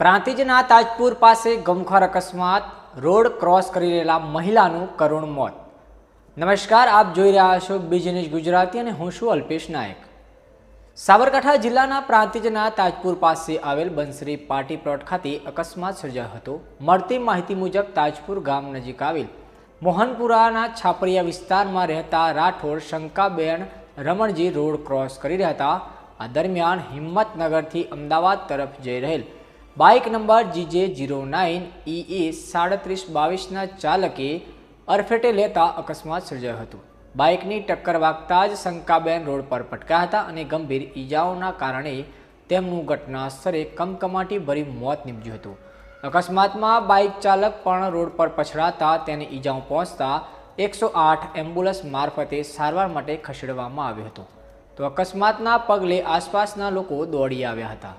પ્રાંતિજના તાજપુર પાસે ગમખોર અકસ્માત, road cross કરી રહેલા મહિલાનું કરુણ મોત. નમસ્કાર, આપ જોઈ રહ્યા છો બિઝનેસ ગુજરાતી અને હું છું અલ્પેશ નાયક. સાબરકાંઠા જિલ્લાના પ્રાંતિજના તાજપુર પાસે આવેલ બંસરી પાર્ટી પ્લોટ ખાતે અકસ્માત સર્જાયો હતો. મળતી માહિતી મુજબ તાજપુર ગામ નજીક આવેલ મોહનપુરાના છાપરિયા વિસ્તારમાં રહેતા રાઠોડ, શંકાબેન, રમણજી રોડ ક્રોસ કરી રહ્યા હતા. આ દરમિયાન હિંમતનગરથી અમદાવાદ તરફ જઈ રહેલ bike number GJ zero nine E સાડત્રીસ બાવીસના ચાલકે અરફેટે લેતા અકસ્માત સર્જાયો હતો. બાઇકની ટક્કર વાગતા જ શંકાબેન રોડ પર પટક્યા હતા અને ગંભીર ઈજાઓના કારણે તેમનું ઘટના સ્થળે કમકમાટી ભરી મોત નીપજ્યું હતું. અકસ્માતમાં બાઇક ચાલક પણ રોડ પર પછડાતા તેને ઈજાઓ પહોંચતા એકસો આઠ એમ્બ્યુલન્સ મારફતે સારવાર માટે ખસેડવામાં આવ્યો હતો. તો અકસ્માતના પગલે આસપાસના લોકો દોડી આવ્યા હતા.